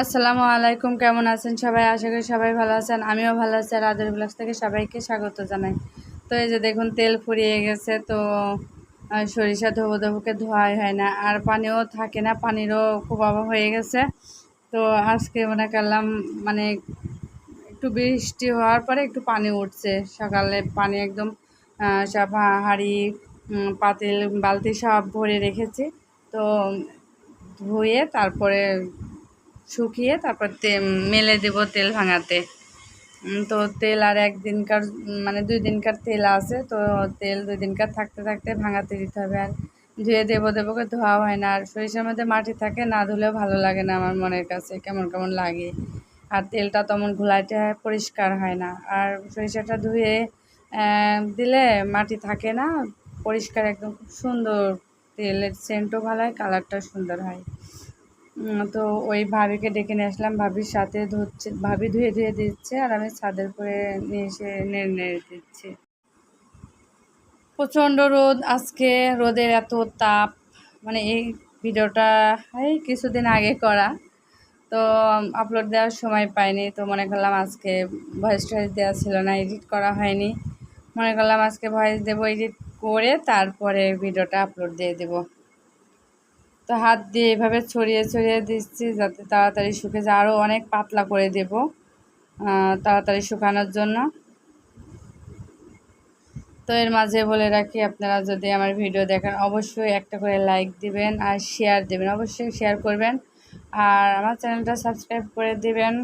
আসসালামু আলাইকুম, কেমন আছেন সবাই? আশা করি সবাই ভালো আছেন। আমিও ভালো আছি আর আদের ব্লগস থেকে সবাইকে স্বাগত জানাই। তো এই যে দেখুন, তেল ফুরিয়ে গেছে, তো সরিষা ধোবো ধোবোকে ধোয়াই হয় না। আর পানিও থাকে না, পানিরও খুব অভাব হয়ে গেছে। তো আজকে মনে করলাম মানে একটু বৃষ্টি হওয়ার পরে একটু পানি উঠছে। সকালে পানি একদম সব হাঁড়ি পাতিল, বালতি সব ভরে রেখেছি। তো ধুয়ে তারপরে শুকিয়ে তারপর মেলে দেব তেল ভাঙাতে। তো তেল আর একদিনকার মানে দুই দিনকার তেল আছে, তো তেল দুই দিনকার থাকতে থাকতে ভাঙাতে দিতে হবে। আর ধুয়ে দেবো দেবো ধোয়া হয় না। আর সরিষার মধ্যে মাটি থাকে, না ধুলেও ভালো লাগে না আমার মনের কাছে, কেমন কেমন লাগে। আর তেলটা তেমন হয় পরিষ্কার হয় না। আর সরিষাটা ধুয়ে দিলে মাটি থাকে না, পরিষ্কার একদম খুব সুন্দর। তেলের সেন্টও ভালো হয় কালারটাও সুন্দর হয়। তো ওই ভাবিকে ডেকে নিয়ে আসলাম। ভাবির সাথে ধুচ্ছে ভাবি ধুয়ে ধুয়ে দিচ্ছে আর আমি ছাদের উপরে নিয়ে এসে নেড়ে নেড়ে দিচ্ছি। প্রচণ্ড রোদ, আজকে রোদের এত তাপ মানে এই ভিডিওটা, এই কিছুদিন আগে করা। তো আপলোড দেওয়ার সময় পাইনি, তো মনে করলাম আজকে ভয়েস টয়েস দেওয়া ছিল না এডিট করা হয়নি। মনে করলাম আজকে ভয়েস দেবো এডিট করে তারপরে ভিডিওটা আপলোড দিয়ে দেবো। তো হাত দিয়ে এভাবে ছড়িয়ে ছড়িয়ে দিচ্ছি যাতে তাড়াতাড়ি শুকে যায়। আরও অনেক পাতলা করে দেব তাড়াতাড়ি শুকানোর জন্য। তো এর মাঝে বলে রাখি, আপনারা যদি আমার ভিডিও দেখেন, অবশ্যই একটা করে লাইক দিবেন আর শেয়ার দেবেন। অবশ্যই শেয়ার করবেন আর আমার চ্যানেলটা সাবস্ক্রাইব করে দিবেন।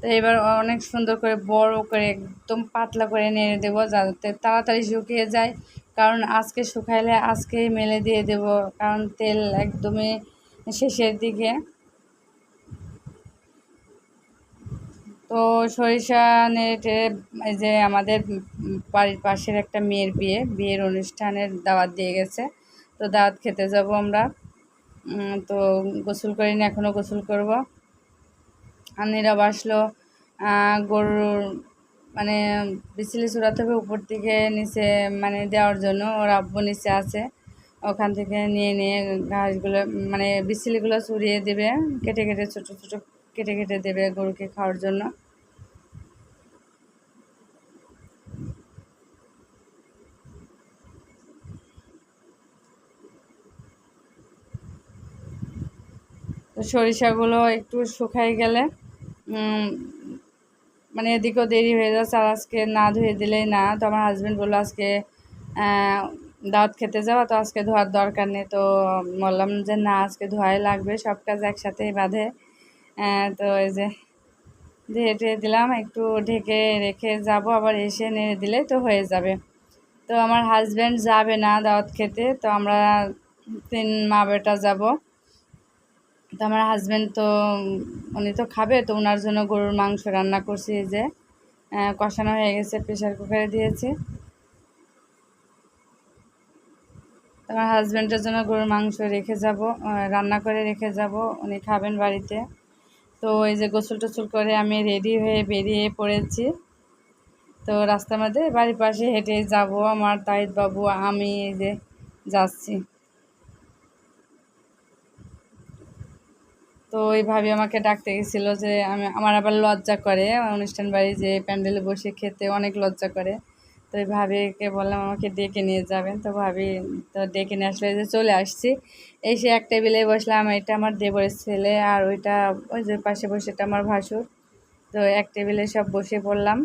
তো এবার অনেক সুন্দর করে, বড় করে, একদম পাতলা করে নেড়ে দেবো যাতে তাড়াতাড়ি শুকিয়ে যায়। কারণ আজকে শুকাইলে আজকেই মেলে দিয়ে দেব, কারণ তেল একদমই শেষের দিকে। তো সরিষা নেটে যে আমাদের বাড়ির পাশের একটা মেয়ের বিয়ে, বিয়ের অনুষ্ঠানের দাওয়াত দিয়ে গেছে। তো দাওয়াত খেতে যাব আমরা। তো গোসল করিনি এখনও গোসল করব। আর নীরব আসলো গরুর মানে বিচলি চূড়াতে হবে, উপর থেকে নিচে মানে দেওয়ার জন্য। ওর আব্বু নিচে আছে। ওখান থেকে নিয়ে নিয়ে ঘাসগুলো মানে বিচলিগুলো চুরিয়ে দেবে, কেটে কেটে, ছোটো ছোটো কেটে কেটে দেবে গরুকে খাওয়ার জন্য। সরিষাগুলো একটু শুকাই গেলে মানে এদিকেও দেরি হয়ে যাচ্ছে আর আজকে না ধুয়ে দিলেই না। তো আমার হাজব্যান্ড বলল আজকে দাওয়াত খেতে যাওয়া, তো আজকে ধোয়ার দরকার নেই। তো বললাম যে না, আজকে ধোয়াই লাগবে, সব কাজ একসাথেই বাঁধে। তো এই যে ধুয়ে টুয়ে দিলাম, একটু ঢেকে রেখে যাব, আবার এসে নেড়ে দিলে তো হয়ে যাবে। তো আমার হাজব্যান্ড যাবে না দাওয়াত খেতে, তো আমরা তিন মা বেটা যাব। তো আমার হাজব্যান্ড তো উনি তো খাবে, তো ওনার জন্য গরুর মাংস রান্না করছি এই যে। কষানো হয়ে গেছে প্রেশার কুকারে দিয়েছি। আমার হাজব্যান্ডের জন্য গরুর মাংস রেখে যাব রান্না করে রেখে যাব, উনি খাবেন বাড়িতে। তো এই যে গোসল টোসল করে আমি রেডি হয়ে বেরিয়ে পড়েছি। তো রাস্তার মধ্যে বাড়ির পাশে হেঁটে যাব, আমার তাইদ বাবু আমি এই যে যাচ্ছি। তো ওইভাবে আমাকে ডাকতে গেছিল যে আমি আমার আবার লজ্জা করে। অনুষ্ঠান বাড়ি যে প্যান্ডেলে বসে খেতে অনেক লজ্জা করে। তো ওই ভাবিকে বললাম, আমাকে ডেকে নিয়ে যাবেন। তো ভাবি তো ডেকে নিয়ে আসলে যে চলে আসছি। এসে এক টেবিলে বসলাম, এটা আমার দেবরের ছেলে আর ওইটা ওই যে পাশে বসে এটা আমার ভাসুর। তো এক টেবিলে সব বসে পড়লাম।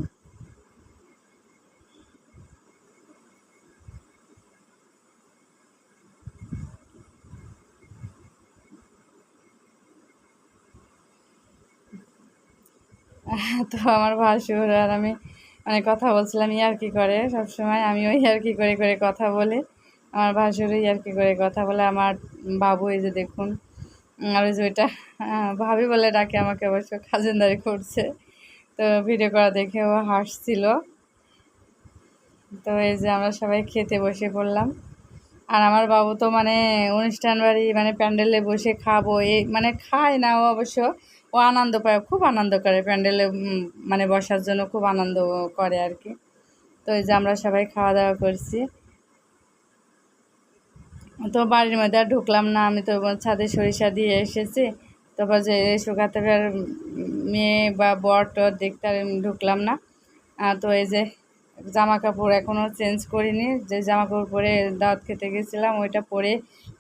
তো আমার ভাসুর আর আমি মানে কথা বলছিলাম ইয়ার্কি করে সবসময়। আমি ওই আর ইয়ার্কি করে করে কথা বলি। আমার ভাসুরও ইয়ার্কি করে কথা বলে। আমার বাবু এই যে দেখুন, আর ওই যে ওইটা ভাবি বলে ডাকে আমাকে অবশ্য খাজেনদারি করছে। তো ভিডিও করা দেখে ও হাসছিল। তো এই যে আমরা সবাই খেতে বসে পড়লাম। আর আমার বাবু তো মানে অনুষ্ঠান বাড়ি মানে প্যান্ডেলে বসে খাব এই মানে খায় না ও অবশ্য। ও আনন্দ পায়, খুব আনন্দ করে প্যান্ডেলে মানে বসার জন্য খুব আনন্দ করে আর কি। তো এই যে আমরা সবাই খাওয়া দাওয়া করছি। তো বাড়ির মধ্যে আর ঢুকলাম না, আমি তো ছাদে সরিষা দিয়ে এসেছি। তারপর যে শুকাতে আর মেয়ে বা বর টর দেখতে আর ঢুকলাম না। তো এই যে জামা কাপড় এখনও চেঞ্জ করিনি, যে জামা কাপড় পরে দাঁত খেতে গেছিলাম, ওইটা পরে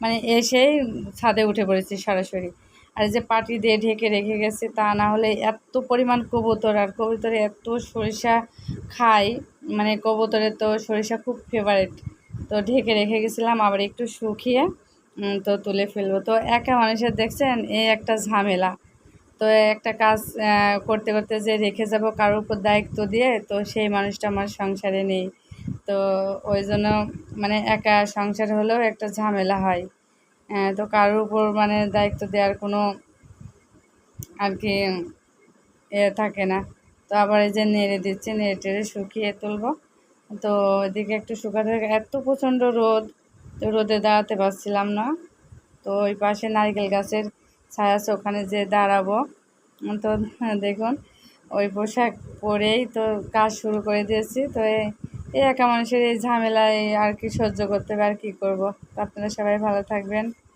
মানে এসেই ছাদে উঠে পড়েছি সরাসরি। আর যে পাটি দিয়ে ঢেকে রেখে গেছে, তা না হলে এত পরিমাণ কবুতর, আর কবুতরে এত সরিষা খায় মানে কবুতরের তো সরিষা খুব ফেভারেট তো ঢেকে রেখে গেছিলাম, আবার একটু শুকিয়ে তো তুলে ফেলব। তো একা মানুষের দেখছেন এই একটা ঝামেলা। তো একটা কাজ করতে করতে যে রেখে যাব কারোর উপর দায়িত্ব দিয়ে, তো সেই মানুষটা আমার সংসারে নেই। তো ওই জন্য মানে একা সংসার হলেও একটা ঝামেলা হয়। তো কারোর উপর মানে দায়িত্ব দেওয়ার কোনো আর কি এ থাকে না। তো আবার এই যে নেড়ে দিচ্ছি, নেড়ে টেড়ে শুকিয়ে তুলবো। তো এদিকে একটু শুকাতে এত প্রচণ্ড রোদ, তো রোদে দাঁড়াতে পারছিলাম না। তো ওই পাশে নারকেল গাছের ছায়া আছে, ওখানে যে দাঁড়াবো। তো দেখুন, ওই পোশাক পরেই তো কাজ শুরু করে দিয়েছি। তো এই এই একা মানুষের এই ঝামেলায় আর কি সহ্য করতে হবে, আর কী করব। তো আপনারা সবাই ভালো থাকবেন।